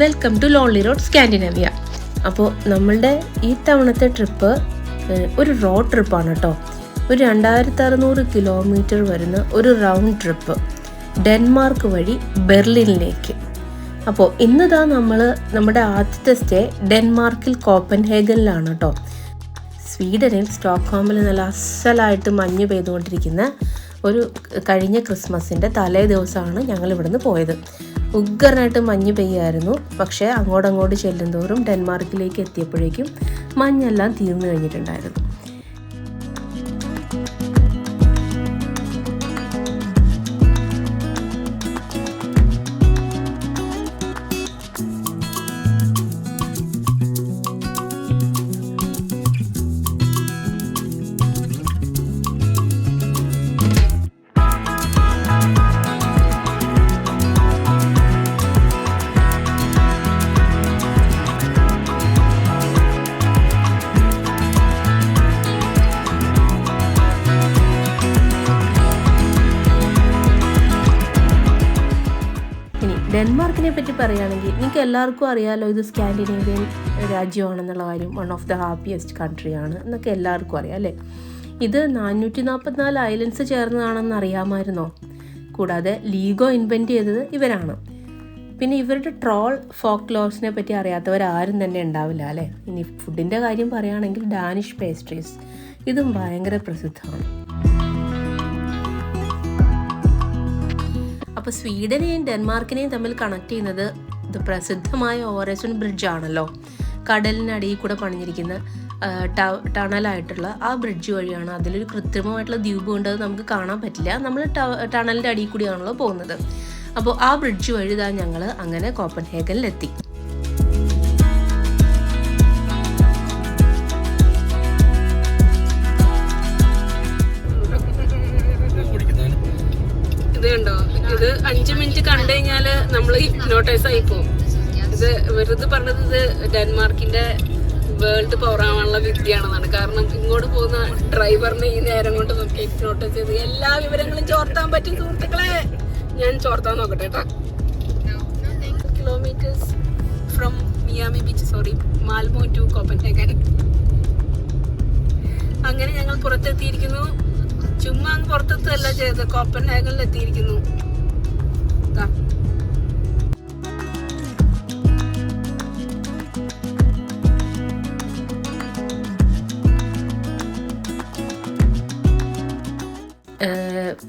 Welcome to lonely road Scandinavia അപ്പോൾ നമ്മളുടെ ഈ തവണത്തെ ട്രിപ്പ് ഒരു റോഡ് ട്രിപ്പാണ് കേട്ടോ ഒരു രണ്ടായിരത്തി അറുന്നൂറ് കിലോമീറ്റർ വരുന്ന ഒരു റൗണ്ട് ട്രിപ്പ് ഡെൻമാർക്ക് വഴി ബെർലിനിലേക്ക്. അപ്പോൾ ഇന്നതാ നമ്മൾ നമ്മുടെ ആദ്യത്തെ സ്റ്റേ ഡെൻമാർക്കിൽ കോപ്പൻഹേഗനിലാണ് കേട്ടോ സ്വീഡനിൽ സ്റ്റോക്ക്ഹോമിൽ നല്ല അസലായിട്ട് മഞ്ഞ് പെയ്തുകൊണ്ടിരിക്കുന്ന ഒരു കഴിഞ്ഞ ക്രിസ്മസിന്റെ തലേ ദിവസമാണ് ഞങ്ങൾ ഇവിടുന്ന് പോയത്. ഉഗ്രനായിട്ട് മഞ്ഞ് പെയ്യായിരുന്നു. പക്ഷേ അങ്ങോട്ടങ്ങോട്ട് ചെല്ലുന്തോറും ഡെൻമാർക്കിലേക്ക് എത്തിയപ്പോഴേക്കും മഞ്ഞെല്ലാം തീർന്നു കഴിഞ്ഞിട്ടുണ്ടായിരുന്നു. ഡെൻമാർക്കിനെ പറ്റി പറയുകയാണെങ്കിൽ നിങ്ങൾക്ക് എല്ലാവർക്കും അറിയാലോ ഇത് സ്കാൻഡിനേവിയൻ രാജ്യമാണെന്നുള്ള കാര്യം. വൺ ഓഫ് ദ ഹാപ്പിയസ്റ്റ് കൺട്രിയാണ് എന്നൊക്കെ എല്ലാവർക്കും അറിയാം അല്ലേ? ഇത് നാനൂറ്റി നാൽപ്പത്തിനാല് ഐലൻഡ്സ് ചേർന്നതാണെന്ന് അറിയാമായിരുന്നോ? കൂടാതെ ലീഗോ ഇൻവെന്റ് ചെയ്തത് ഇവരാണ്. പിന്നെ ഇവരുടെ ട്രോൾ ഫോക്ക് ലോസിനെ പറ്റി അറിയാത്തവരാരും തന്നെ ഉണ്ടാവില്ല അല്ലേ? ഇനി ഫുഡിന്റെ കാര്യം പറയുകയാണെങ്കിൽ ഡാനിഷ് പേസ്ട്രീസ് ഇതും ഭയങ്കര പ്രസിദ്ധമാണ്. അപ്പോൾ സ്വീഡനെയും ഡെൻമാർക്കിനെയും തമ്മിൽ കണക്ട് ചെയ്യുന്നത് ഇത് പ്രസിദ്ധമായ ഓറേസൺ ബ്രിഡ്ജ് ആണല്ലോ. കടലിനടിയിൽ കൂടെ പണിഞ്ഞിരിക്കുന്ന ടണലായിട്ടുള്ള ആ ബ്രിഡ്ജ് വഴിയാണ് അതിലൊരു കൃത്രിമമായിട്ടുള്ള ദ്വീപ് കൊണ്ട് അത് നമുക്ക് കാണാൻ പറ്റില്ല. നമ്മൾ ടണലിന്റെ അടിയിൽ കൂടിയാണല്ലോ പോകുന്നത്. അപ്പോൾ ആ ബ്രിഡ്ജ് വഴി താ ഞങ്ങൾ അങ്ങനെ കോപ്പൻഹേഗനിലെത്തി നമ്മൾ ഹിപ്നോട്ടൈസ് ആയി പോകും. ഇത് വെറുതെ പറഞ്ഞത് ഇത് ഡെൻമാർക്കിന്റെ വേൾഡ് പവർ ആവാനുള്ള വിദ്യയാണെന്നാണ്. കാരണം ഇങ്ങോട്ട് പോകുന്ന ഡ്രൈവറിനെ ഈ നേരം കൊണ്ട് നോക്കി ഹിപ്നോട്ടൈസ് ചെയ്ത് എല്ലാ വിവരങ്ങളും ചോർത്താൻ പറ്റും സുഹൃത്തുക്കളെ. ഞാൻ ചോർത്താൻ നോക്കട്ടെ കേട്ടോ. Kilometres from Miami beach sorry Malmo to Copenhagen അങ്ങനെ ഞങ്ങൾ പുറത്തെത്തിയിരിക്കുന്നു. ചുമ്മാ അങ്ങ് പുറത്തെത്തല്ല ചെയ്തത്. കോപ്പൻഹേഗനിൽ എത്തിയിരിക്കുന്നു.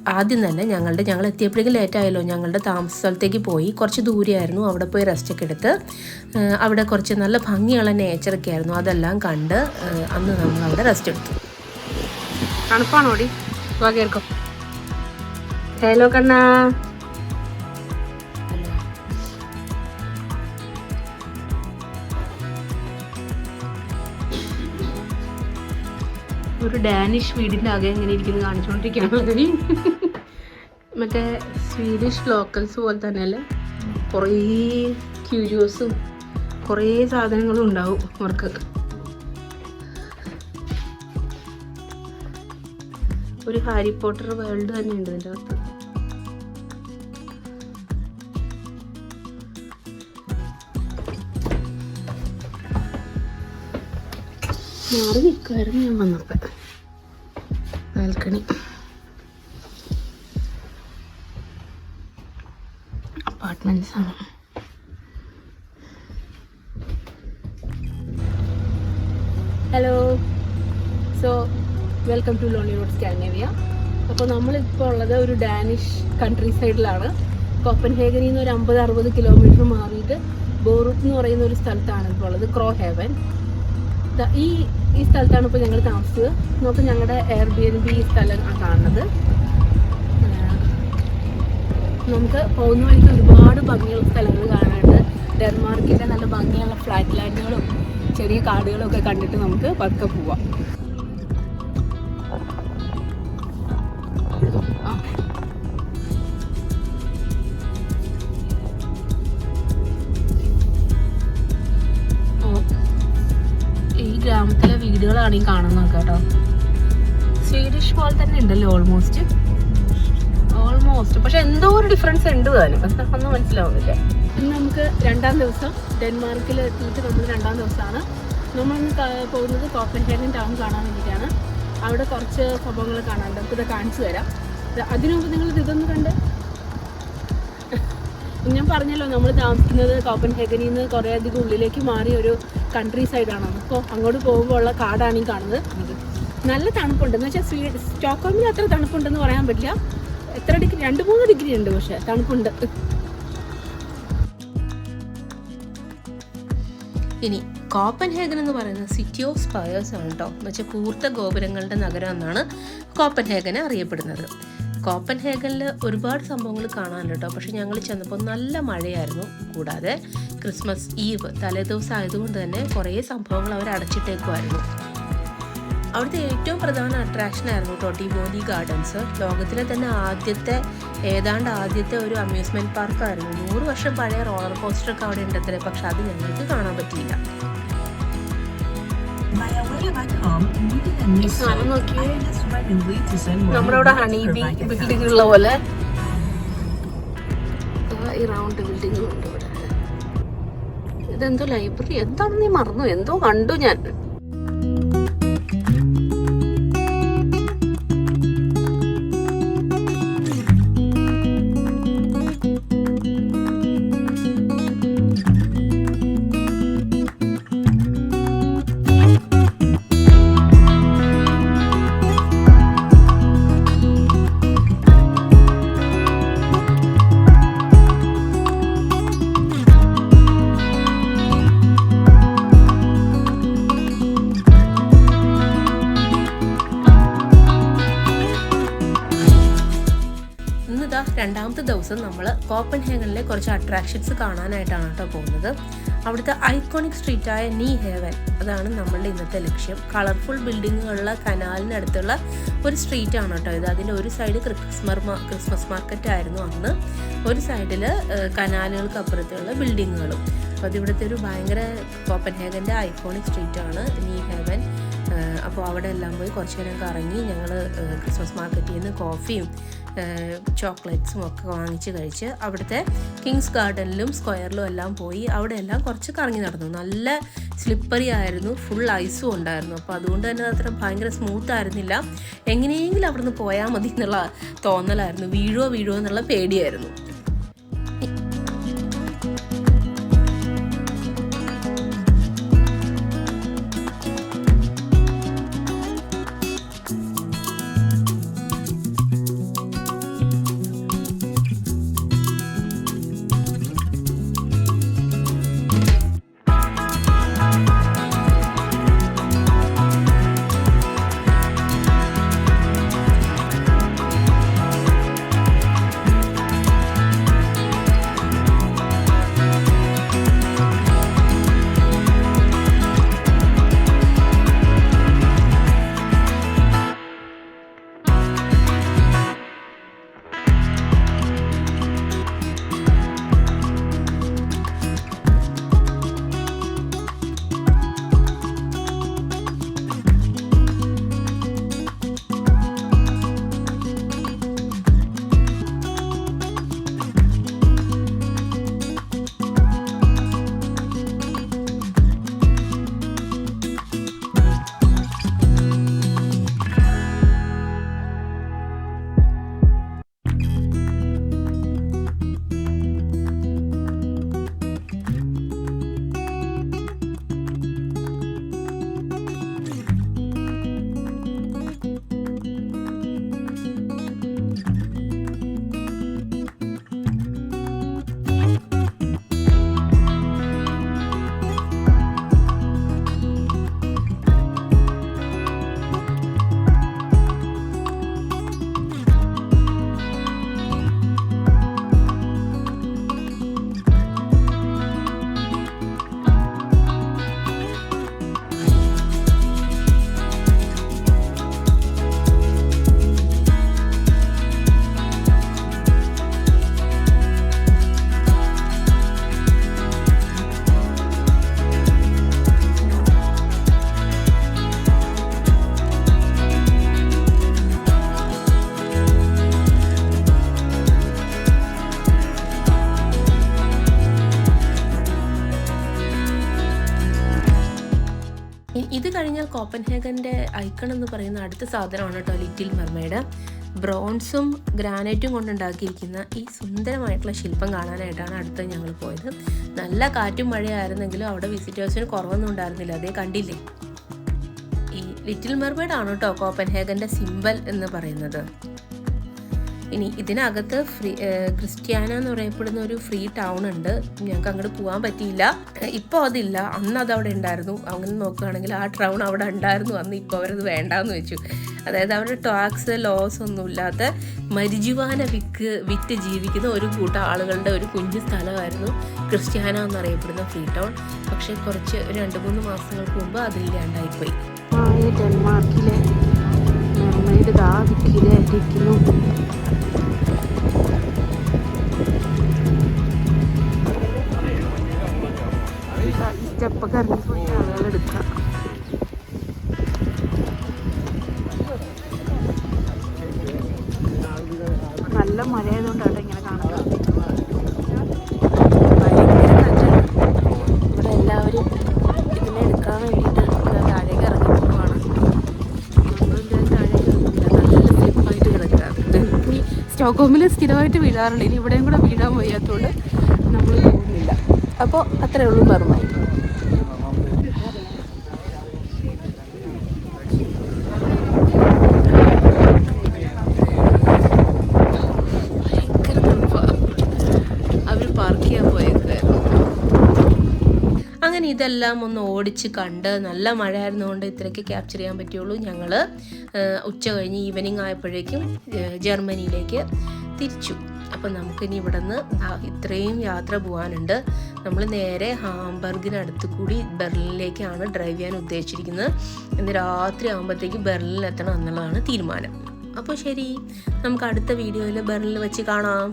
ആദ്യം തന്നെ ഞങ്ങളുടെ ഞങ്ങൾ എത്തിയപ്പോഴേക്കും ലേറ്റ് ആയല്ലോ. ഞങ്ങളുടെ താമസ സ്ഥലത്തേക്ക് പോയി. കുറച്ച് ദൂരെയായിരുന്നു. അവിടെ പോയി റെസ്റ്റൊക്കെ എടുത്ത് അവിടെ കുറച്ച് നല്ല ഭംഗിയുള്ള നേച്ചറൊക്കെ ആയിരുന്നു. അതെല്ലാം കണ്ട് അന്ന് നമ്മൾ അവിടെ റെസ്റ്റ് എടുത്തു. തണുപ്പാണോടി? ഹലോ കണ്ണാ. ഒരു ഡാനിഷ് വീടിന്റെ ആകെ എങ്ങനെ ഇരിക്കുന്നത് കാണിച്ചുകൊണ്ടിരിക്കുകയാണ്. മറ്റേ സ്വീഡിഷ് ലോക്കൽസ് പോലെ തന്നെയല്ലേ? കുറേ ക്യൂരിയോസും കുറേ സാധനങ്ങളും ഉണ്ടാവും അവർക്ക്. ഒരു ഹാരി പോട്ടർ വേൾഡ് തന്നെയുണ്ട് ഇതിന്റെ അകത്ത്. മാറി നിൽക്കുമായിരുന്നു ഞാൻ വന്നപ്പോൾ ബാൽക്കണി. ആണ്. Hello so welcome to lonely road Scandinavia അപ്പോൾ നമ്മളിപ്പോൾ ഉള്ളത് ഒരു ഡാനിഷ് കൺട്രി സൈഡിലാണ് കോപ്പൻഹേഗനിൽ നിന്ന് ഒരു അമ്പത് അറുപത് കിലോമീറ്റർ മാറിയിട്ട് ബോറൂട്ട് എന്ന് പറയുന്ന ഒരു സ്ഥലത്താണ് ഇപ്പോൾ ഉള്ളത്. ക്രോ ഹേവൻ ഈ ഈ സ്ഥലത്താണ് ഇപ്പോൾ ഞങ്ങൾ താമസിച്ചത്. നോക്ക് ഞങ്ങളുടെ എയർ ബി എൻ ബി സ്ഥലം കാണുന്നത് നമുക്ക് പോകുന്ന വഴിക്ക് ഒരുപാട് ഭംഗിയുള്ള സ്ഥലങ്ങൾ കാണാനുണ്ട്. ഡെൻമാർക്കിന്റെ നല്ല ഭംഗിയുള്ള ഫ്ലാറ്റ് ലാൻഡുകളും ചെറിയ കാടുകളും ഒക്കെ കണ്ടിട്ട് നമുക്ക് പക്ക പോവാം. വീടുകളാണ് ഈ കാണുന്നത് കേട്ടോ. സ്വീഡിഷ് പോലെ തന്നെ ഉണ്ടല്ലോ ഓൾമോസ്റ്റ് ഓൾമോസ്റ്റ് പക്ഷെ എന്തോ ഒരു ഡിഫറൻസ് ഉണ്ട് താനും. ഒന്നും മനസ്സിലാവുന്നില്ല. ഇന്ന് നമുക്ക് രണ്ടാം ദിവസം ഡെൻമാർക്കിൽ എത്തിയിട്ട് നമ്മൾ രണ്ടാം ദിവസമാണ്. ക- പോകുന്നത് കോപ്പൻഹേഗൻ ടൗൺ കാണാൻ വേണ്ടിയിട്ടാണ്. അവിടെ കുറച്ച് സംഭവങ്ങൾ കാണാനുണ്ട്. നമുക്കിത് കാണിച്ചു തരാം. അതിനു മുമ്പ് നിങ്ങൾ ഇതൊന്ന് കണ്ട് ഞാൻ പറഞ്ഞല്ലോ നമ്മൾ താമസിക്കുന്നത് കോപ്പൻഹേഗനിൽ നിന്ന് കുറേ അധികം ഉള്ളിലേക്ക് മാറി ഒരു കൺട്രി സൈഡാണ് അപ്പോൾ അങ്ങോട്ട് പോകുമ്പോൾ ഉള്ള കാടാണ് ഈ കാണുന്നത്. നല്ല തണുപ്പുണ്ട്. എന്ന് വെച്ചാൽ സ്വീഡ് സ്റ്റോക്ക്ഹോമിൽ അത്ര തണുപ്പുണ്ടെന്ന് പറയാൻ പറ്റില്ല. എത്ര ഡിഗ്രി രണ്ട് മൂന്ന് ഡിഗ്രി ഉണ്ട് പക്ഷേ തണുപ്പുണ്ട്. ഇനി കോപ്പൻഹേഗൻ എന്ന് പറയുന്നത് സിറ്റി ഓഫ് സ്പയേഴ്സ് ആണ് കേട്ടോ എന്ന് വെച്ചാൽ കൂർത്ത ഗോപുരങ്ങളുടെ നഗരം എന്നാണ് കോപ്പൻഹേഗനെ അറിയപ്പെടുന്നത്. കോപ്പൻഹേഗനിൽ ഒരുപാട് സംഭവങ്ങൾ കാണാനുണ്ട് കേട്ടോ. പക്ഷെ ഞങ്ങൾ ചെന്നപ്പോൾ നല്ല മഴയായിരുന്നു. കൂടാതെ ക്രിസ്മസ് ഈവ് തലേദിവസം ആയതുകൊണ്ട് തന്നെ കുറേ സംഭവങ്ങൾ അവർ അടച്ചിട്ടേക്കുമായിരുന്നു അവിടുത്തെ ഏറ്റവും പ്രധാന അട്രാക്ഷൻ ആയിരുന്നു ടോട്ടി ബോലി ഗാർഡൻസ്. ലോകത്തിലെ തന്നെ ആദ്യത്തെ ഏതാണ്ട് ആദ്യത്തെ ഒരു അമ്യൂസ്മെന്റ് പാർക്കായിരുന്നു നൂറ് വർഷം പഴയ റോളർ കോസ്റ്റർ ഒക്കെ അവിടെ ഉണ്ടത്രേ പക്ഷെ അത് ഞങ്ങൾക്ക് കാണാൻ പറ്റിയില്ല. നമ്മുടെ അവിടെ ഹണി ബി ബിൽഡിംഗ് ഉള്ള പോലെ. ഈ റൗണ്ട് ബിൽഡിങ്ങുണ്ട് ഇവിടെ. ഇതെന്തോ ലൈബ്രറി എന്താണെന്ന് നീ മറന്നു. എന്തോ കണ്ടു ഞാൻ. ദിവസം നമ്മൾ കോപ്പൻ ഹേഗനിലെ കുറച്ച് അട്രാക്ഷൻസ് കാണാനായിട്ടാണ് കേട്ടോ പോകുന്നത്. അവിടുത്തെ ഐക്കോണിക് സ്ട്രീറ്റായ നീ ഹേവൻ അതാണ് നമ്മളുടെ ഇന്നത്തെ ലക്ഷ്യം. കളർഫുൾ ബിൽഡിങ്ങുകളുള്ള കനാലിനടുത്തുള്ള ഒരു സ്ട്രീറ്റ് ആണ് കേട്ടോ ഇത്. അതിന്റെ ഒരു സൈഡ് ക്രിസ്മർ ക്രിസ്മസ് മാർക്കറ്റ് ആയിരുന്നു അന്ന്. ഒരു സൈഡിൽ കനാലുകൾക്ക് അപ്പുറത്തുള്ള ബിൽഡിങ്ങുകളും. അപ്പോൾ അത് ഇവിടുത്തെ ഒരു ഭയങ്കര കോപ്പൻ ഹേഗന്റെ ഐക്കോണിക് സ്ട്രീറ്റാണ് നീ ഹേവൻ. അപ്പോൾ അവിടെ എല്ലാം പോയി കുറച്ച് നേരം കറങ്ങി ഞങ്ങൾ ക്രിസ്മസ് മാർക്കറ്റിൽ നിന്ന് കോഫിയും ചോക്ലേറ്റ്സും ഒക്കെ വാങ്ങിച്ച് കഴിച്ച് അവിടുത്തെ കിങ്സ് ഗാർഡനിലും സ്ക്വയറിലും എല്ലാം പോയി. അവിടെ എല്ലാം കുറച്ച് കറങ്ങി നടന്നു. നല്ല സ്ലിപ്പറി ആയിരുന്നു. ഫുൾ ഐസും ഉണ്ടായിരുന്നു. അപ്പോൾ അതുകൊണ്ട് തന്നെ അത്ര ഭയങ്കര സ്മൂത്ത് ആയിരുന്നില്ല. എങ്ങനെയെങ്കിലും അവിടുന്ന് പോയാൽ മതി എന്നുള്ള തോന്നലായിരുന്നു. വീഴുവോ വീഴുവോ എന്നുള്ള പേടിയായിരുന്നു. കോപ്പൻഹേഗന്റെ ഐക്കൺ എന്ന് പറയുന്ന അടുത്ത സാധനമാണ് കേട്ടോ ലിറ്റിൽ മർമേഡ് ബ്രോൺസും ഗ്രാനൈറ്റും കൊണ്ടുണ്ടാക്കിയിരിക്കുന്ന ഈ സുന്ദരമായിട്ടുള്ള ശില്പം കാണാനായിട്ടാണ് അടുത്ത് ഞങ്ങൾ പോയത്. നല്ല കാറ്റും മഴയായിരുന്നെങ്കിലും അവിടെ വിസിറ്റേഴ്സിന് കുറവൊന്നും ഉണ്ടായിരുന്നില്ല. അതേ കണ്ടില്ലേ? ഈ ലിറ്റിൽ മെർമേഡ് ആണ് കേട്ടോ കോപ്പൻഹേഗന്റെ സിമ്പൽ എന്ന് പറയുന്നത്. ഇനി ഇതിനകത്ത് ഫ്രീ ക്രിസ്ത്യാന എന്ന് പറയപ്പെടുന്ന ഒരു ഫ്രീ ടൗൺ ഉണ്ട്. ഞങ്ങൾക്ക് അങ്ങോട്ട് പോകാൻ പറ്റിയില്ല. ഇപ്പോൾ അതില്ല. അന്ന് അത് അവിടെ ഉണ്ടായിരുന്നു. അങ്ങനെ നോക്കുകയാണെങ്കിൽ ആ ടൗൺ അവിടെ ഉണ്ടായിരുന്നു. അന്ന് ഇപ്പോൾ അവരത് വേണ്ടാന്ന് വെച്ചു. അതായത് അവരുടെ ടാക്സ് ലോസ് ഒന്നും ഇല്ലാത്ത മരിജുവാന വിക്ക് വിറ്റ് ജീവിക്കുന്ന ഒരു കൂട്ടം ആളുകളുടെ ഒരു കുഞ്ഞു സ്ഥലമായിരുന്നു ക്രിസ്ത്യാന എന്നറിയപ്പെടുന്ന ഫ്രീ ടൗൺ. പക്ഷേ കുറച്ച് രണ്ട് മൂന്ന് മാസങ്ങൾക്ക് മുമ്പ് അതില്ലാണ്ടായിപ്പോയി ഡെൻമാർക്കിലെ ദാ വിക്കിലായിട്ടിരിക്കുന്നു സ്റ്റെപ്പൊക്കെ ഇറങ്ങി പോയി എടുക്കാം. നല്ല മഴയായതുകൊണ്ടാണ് ഇങ്ങനെ കാണുന്നത് ഇവിടെ എല്ലാവരും സ്ഥിരമായിട്ട് വീഴാറുണ്ട്. ഇനി ഇവിടെയും കൂടെ വീഴാൻ വയ്യാത്തതുകൊണ്ട് നമ്മൾ പോകുന്നില്ല. അപ്പോൾ അത്രേ ഉള്ളൂ ബർമായി ഭയങ്കര തണുപ്പാണ് അവർ പാർക്ക് ചെയ്യാൻ പോയേക്കായിരുന്നു അങ്ങനെ ഇതെല്ലാം ഒന്ന് ഓടിച്ച് കണ്ട് നല്ല മഴ ആയിരുന്നുകൊണ്ട് ഇത്രയ്ക്ക് ക്യാപ്ചർ ചെയ്യാൻ പറ്റുള്ളൂ ഞങ്ങൾ ഉച്ച കഴിഞ്ഞ് ഈവനിങ് ആയപ്പോഴേക്കും ജർമ്മനിയിലേക്ക് തിരിച്ചു. അപ്പം നമുക്കിനി ഇവിടെ നിന്ന് ഇത്രയും യാത്ര പോകാനുണ്ട് നമ്മൾ നേരെ ഹാംബർഗിനടുത്ത് കൂടി ബെർലിനിലേക്കാണ് ഡ്രൈവ് ചെയ്യാൻ ഉദ്ദേശിച്ചിരിക്കുന്നത്. ഇന്ന് രാത്രി ആകുമ്പോഴത്തേക്ക് ബെർലിൻ എത്തണം എന്നുള്ളതാണ് തീരുമാനം. അപ്പോൾ ശരി നമുക്ക് അടുത്ത വീഡിയോയിൽ ബെർലിനിൽ വെച്ച് കാണാം.